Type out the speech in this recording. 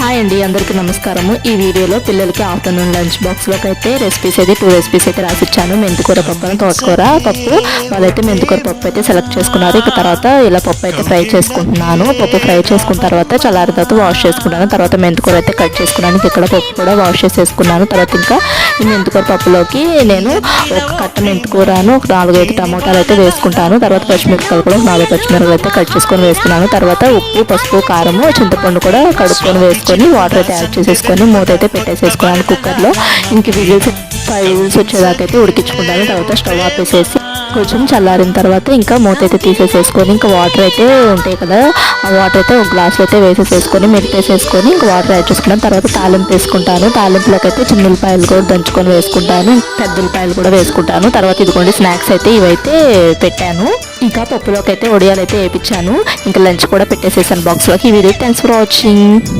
Hi అండి అందరికీ నమస్కారము. ఈ వీడియోలో పిల్లలకి ఆఫ్టర్నూన్ లంచ్ బాక్స్లోకి అయితే రెసిపీస్ అయితే టూ రెసిపీస్ అయితే రాసిచ్చాను. మెంతికూర పప్పు అని తోటకూర పప్పు. వాళ్ళైతే మెంతికూర పప్పు అయితే సెలెక్ట్ చేసుకున్నారు. ఇక తర్వాత ఇలా పప్పు అయితే ఫ్రై చేసుకుంటున్నాను. పప్పు ఫ్రై చేసుకున్న తర్వాత చల్లారిన తర్వాత వాష్ చేసుకున్నాను. తర్వాత మెంతికూర అయితే కట్ చేసుకున్నాను. ఇక్కడ పప్పు కూడా వాష్ చేసేసుకున్నాను. తర్వాత ఇంకా మెంతికూర పప్పులోకి నేను ఒక కట్ట మెంతికూరను ఒక నాలుగైదు టమాటాలు అయితే వేసుకుంటాను. తర్వాత పచ్చిమిరపకాయలు కూడా నాలుగు పచ్చిమిరపకాయలు అయితే కట్ చేసుకొని వేసుకున్నాను. తర్వాత ఉప్పు పసుపు కారము చింతపండు కూడా కడుక్కొని వేసుకొని వాటర్ అయితే యాడ్ చేసేసుకొని మూత అయితే పెట్టేసేసుకున్నాను కుక్కర్లో ఇంక విజిల్స్ ఫైవ్ విజిల్స్ వచ్చేదాకైతే ఉడికించుకుంటాను. తర్వాత స్టవ్ ఆపేసేసి కొంచెం చల్లారిన తర్వాత ఇంకా మూత అయితే తీసేసేసుకొని ఇంకా వాటర్ అయితే ఉంటాయి కదా ఆ వాటర్ అయితే ఒక గ్లాస్లో అయితే వేసేసేసుకొని మెరిపేసేసుకొని ఇంకా వాటర్ యాడ్ చేసుకున్నాను. తర్వాత తాలింపు వేసుకుంటాను. తాలింపులోకి అయితే చిన్న ఉల్లిపాయలు కూడా దంచుకొని వేసుకుంటాను. పెద్ద ఉల్లిపాయలు కూడా వేసుకుంటాను. తర్వాత ఇదిగోండి స్నాక్స్ అయితే ఇవైతే పెట్టాను. ఇంకా పప్పులోకి అయితే ఒడియాలు అయితే వేయించాను ఇంకా లంచ్ కూడా పెట్టేసేసాను బాక్స్లోకి ఈ వీడియో. Thanks for watching